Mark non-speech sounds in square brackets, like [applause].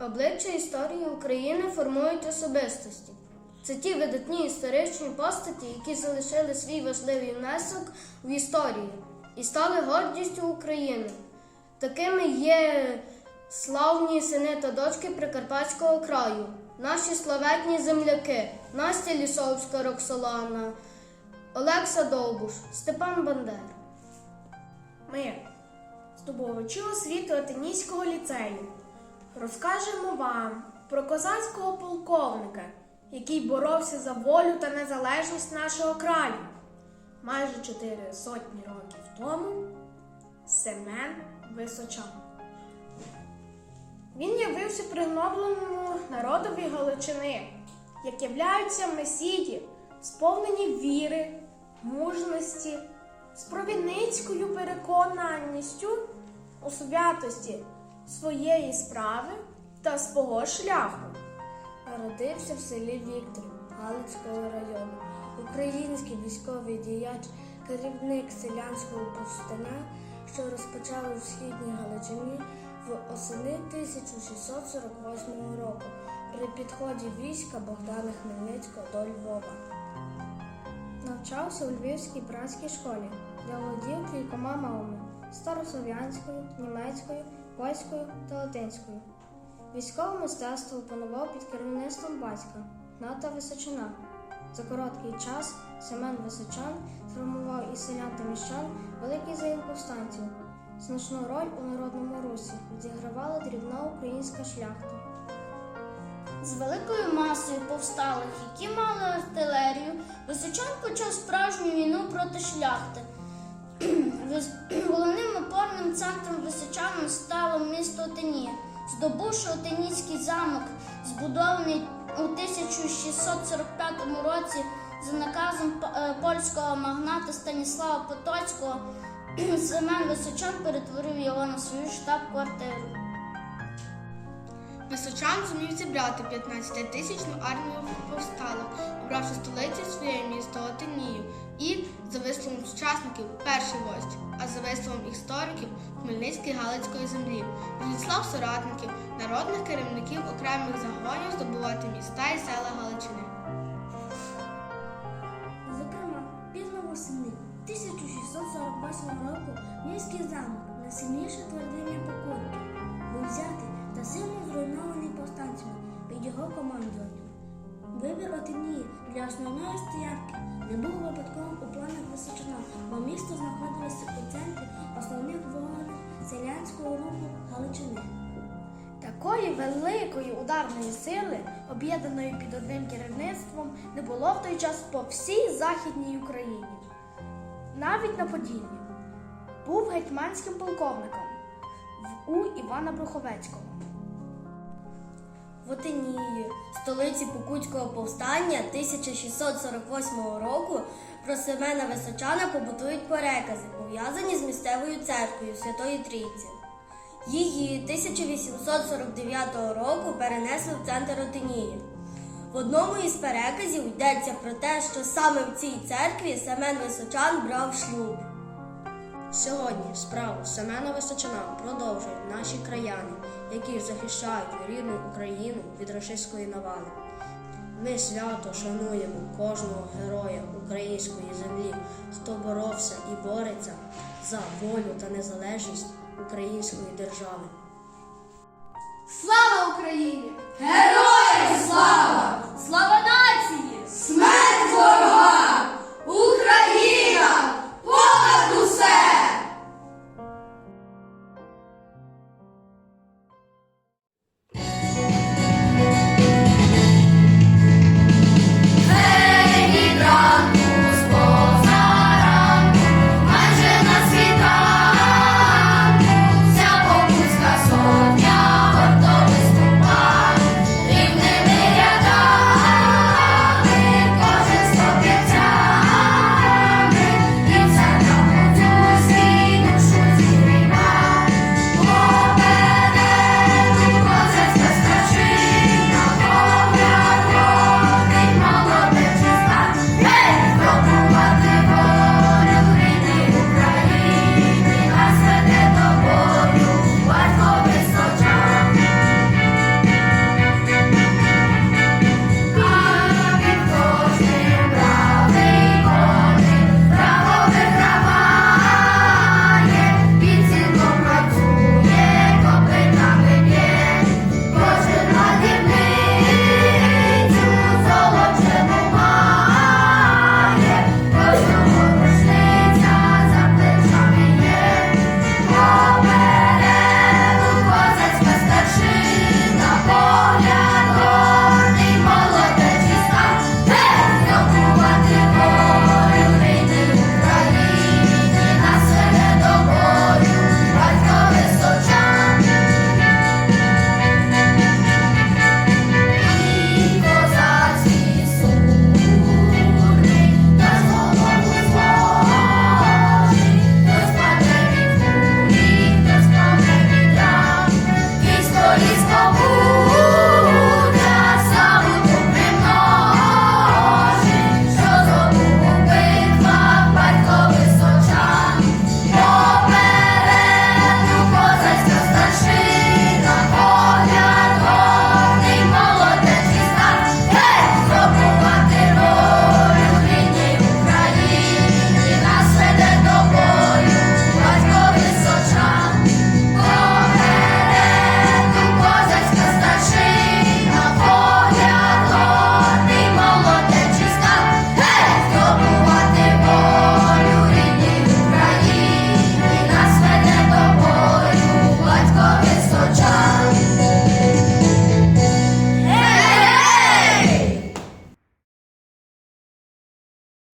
Обличчя історії України формують особистості. Це ті видатні історичні постаті, які залишили свій важливий внесок в історію і стали гордістю України. Такими є славні сини та дочки Прикарпатського краю, наші славетні земляки, Настя Лісовська Роксолана, Олекса Довбуш, Степан Бандера. Ми, здобувачі освіти Отинійського ліцею, розкажемо вам про козацького полковника, який боровся за волю та незалежність нашого краю майже чотири сотні років тому Семен Височан. Він явився пригнобленому народові Галичини, як являються месії, сповнені віри, мужності, з провідницькою переконаністю у святості своєї справи та свого шляху. Народився в селі Віктор Галицького району, український військовий діяч, керівник селянського повстання, що розпочали у східній Галичині в осени 1648 року при підході війська Богдана Хмельницького до Львова. Навчався у Львівській братській школі, де володів кількома мовами старослов'янською, німецькою, польською та латинською. Військове мистецтво опанував під керівництвом батька Ната Височина. За короткий час Семен Височан сформував із селян та міщан великий загін повстанців. Значну роль у народному русі відігравала дрібна українська шляхта. З великою масою повсталих, які мали артилерію, Височан почав справжню війну проти шляхти. Головним опорним центром Височаном стало місто Отинія. Здобувши Отинійський замок, збудований у 1645 році за наказом е, польського магната Станіслава Потоцького, [clears throat] Семен Височан перетворив його на свою штаб-квартиру. Височан зумів зібрати 15-тисячну армію повсталих, обравши столицю своє місто Отинію і, за висловом сучасників, перший вождь, а за висловом істориків Хмельницької Галицької землі, відіслав соратників, народних керівників окремих загонів здобувати міста і села Галичини. Зокрема, пізно восени 1648 року Львівський замок, найсильніша твердиня покорки, був взятий та сильно зруйнований повстанцями під його командуванням. Вибір Отинії для основної стоянки не був випадковим у планах Височина, бо місто знаходилося у центрі основних воїн селянського руху Галичини. Такої великої ударної сили, об'єднаної під одним керівництвом, не було в той час по всій Західній Україні. Навіть на Поділлі був гетьманським полковником в у Івана Бруховецького. Отинії, столиці Покутського повстання 1648 року, про Семена Височана побутують перекази, пов'язані з місцевою церквою Святої Трійці. Її 1849 року перенесли в центр Отинії. В одному із переказів йдеться про те, що саме в цій церкві Семен Височан брав шлюб. Сьогодні справу Семена Височина продовжують наші краяни, які захищають рідну Україну від рашистської навали. Ми свято шануємо кожного героя української землі, хто боровся і бореться за волю та незалежність української держави. Слава Україні! Слава